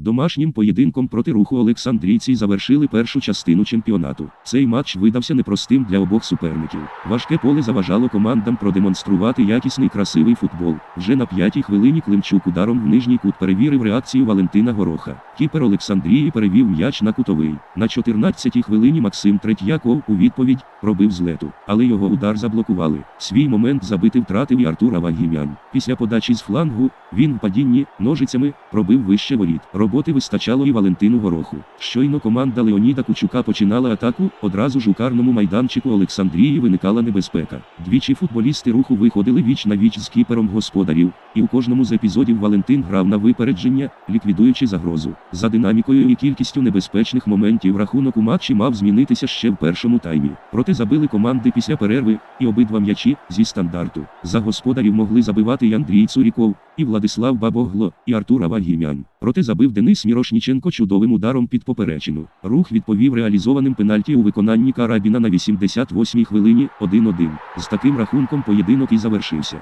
Домашнім поєдинком проти руху Олександрійці завершили першу частину чемпіонату. Цей матч видався непростим для обох суперників. Важке поле заважало командам продемонструвати якісний красивий футбол. Вже на п'ятій хвилині Климчук ударом в нижній кут перевірив реакцію Валентина Гороха. Кіпер Олександрії перевів м'яч на кутовий. На 14-й хвилині Максим Третьяков у відповідь пробив з лету, але його удар заблокували. Свій момент забити втратив і Артур Авагімян. Після подачі з флангу він в падінні ножицями пробив вище воріт. Роботи вистачало і Валентину Гороху. Щойно команда Леоніда Кучука починала атаку, одразу ж у карному майданчику Олександрії виникала небезпека. Двічі футболісти руху виходили віч на віч з кіпером господарів, і у кожному з епізодів Валентин грав на випередження, ліквідуючи загрозу. За динамікою і кількістю небезпечних моментів рахунок у матчі мав змінитися ще в першому таймі. Проте забили команди після перерви, і обидва м'ячі зі стандарту. За господарів могли забивати і Андрій Цуріков, і Владислав Бабогло, і Артур Авагімян. Проте забив Денис Мірошніченко чудовим ударом під поперечину. Рух відповів реалізованим пенальті у виконанні Карабіна на 88-й хвилині 1-1. З таким рахунком поєдинок і завершився.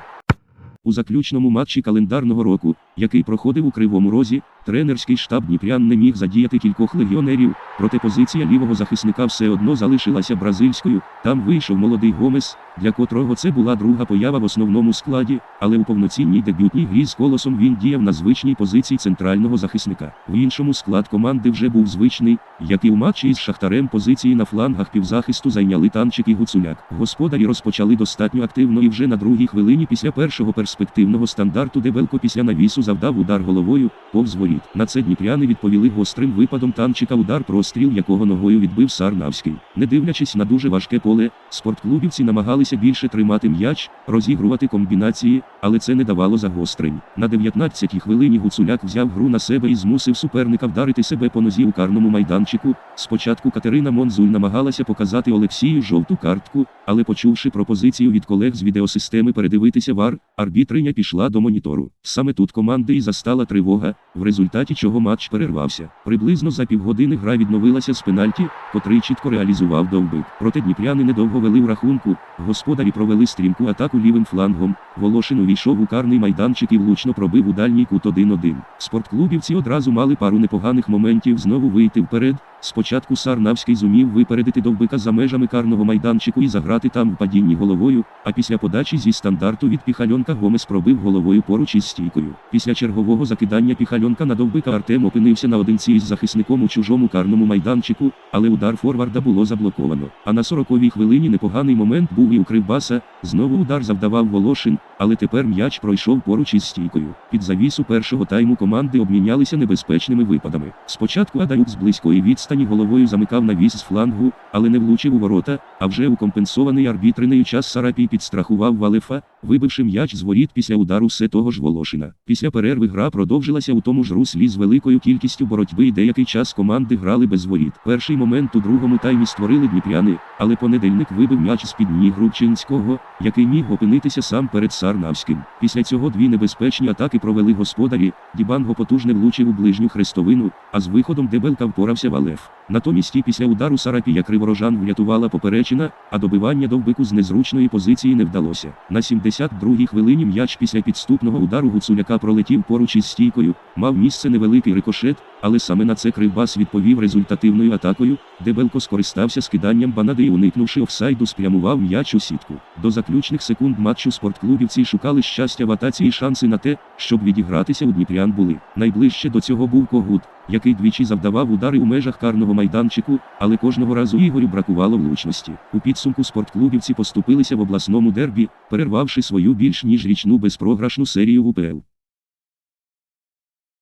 У заключному матчі календарного року, який проходив у Кривому Розі, тренерський штаб Дніпрян не міг задіяти кількох легіонерів, проте позиція лівого захисника все одно залишилася бразильською. Там вийшов молодий Гомес, для котрого це була друга поява в основному складі, але у повноцінній дебютній грі з колосом він діяв на звичній позиції центрального захисника. В іншому склад команди вже був звичний, як і у матчі із Шахтарем позиції на флангах півзахисту зайняли танчик і Гуцуляк. Господарі розпочали достатньо активно і вже на другій хвилині після першого перспективного стандарту Дебелко після навісу завдав удар головою повз воріт. На це дніпряни відповіли гострим випадом танчика удар простріл, якого ногою відбив Сарнавський. Не дивлячись на дуже важке поле, спортклубівці намагалися більше тримати м'яч, розігрувати комбінації, але це не давало загострень. На 19-й хвилині Гуцуляк взяв гру на себе і змусив суперника вдарити себе по нозі у карному майданчику. Спочатку Катерина Монзуль намагалася показати Олексію жовту картку, але почувши пропозицію від колег з відеосистеми передивитися вар, арбітриня пішла до монітору. Саме тут команди і застала тривога, в результаті чого матч перервався. Приблизно за півгодини гра відновилася з пенальті, котрий чітко реалізував довбик. Проте дніпряни недовго вели в рахунку. Господарі провели стрімку атаку лівим флангом. Волошин увійшов у карний майданчик і влучно пробив у дальній кут 1-1. Спортклубівці одразу мали пару непоганих моментів знову вийти вперед. Спочатку Сарнавський зумів випередити довбика за межами карного майданчику і заграти там в падінні головою, а після подачі зі стандарту від Піхальонка Гомес пробив головою поруч із стійкою. Після чергового закидання Піхальонка на довбика Артем опинився наодинці із захисником у чужому карному майданчику, але удар форварда було заблоковано. А на 40-й хвилині непоганий момент був і у Кривбаса, знову удар завдавав Волошин, але тепер м'яч пройшов поруч із стійкою. Під завісу першого тайму команди обмінялися небезпечними випадами. Спочатку Адаюк з близької відстані головою замикав навіс з флангу, але не влучив у ворота, а вже у компенсований арбітринею час Сарапій підстрахував Валефа, вибивши м'яч з воріт після удару все того ж Волошина. Після перерви гра продовжилася у тому ж руслі з великою кількістю боротьби і деякий час команди грали без воріт. Перший момент у другому таймі створили дніпряни, але понедельник вибив м'яч з під ніг Рубчинського, який міг опинитися сам перед Сарнавським. Після цього дві небезпечні атаки провели господарі. Дібанго потужне влучив у ближню хрестовину, а з виходом Дебелка впорався Валеф. Натомість і після удару Сарапія Криворожан врятувала поперечина, а добивання довбику з незручної позиції не вдалося. На 72-й хвилині м'яч після підступного удару Гуцуляка пролетів поруч із стійкою, мав місце невеликий рикошет, але саме на це Кривбас відповів результативною атакою. Дебелко скористався скиданням банади і уникнувши офсайду, спрямував м'яч у сітку. До заключних секунд матчу спортклубівці шукали щастя в атаці і шанси на те, щоб відігратися у Дніпрян були. Найближче до цього був Когут, який двічі завдавав удари у межах карного майданчику, але кожного разу Ігорю бракувало влучності. У підсумку спортклубівці поступилися в обласному дербі, перервавши свою більш ніж річну безпрограшну серію в УПЛ.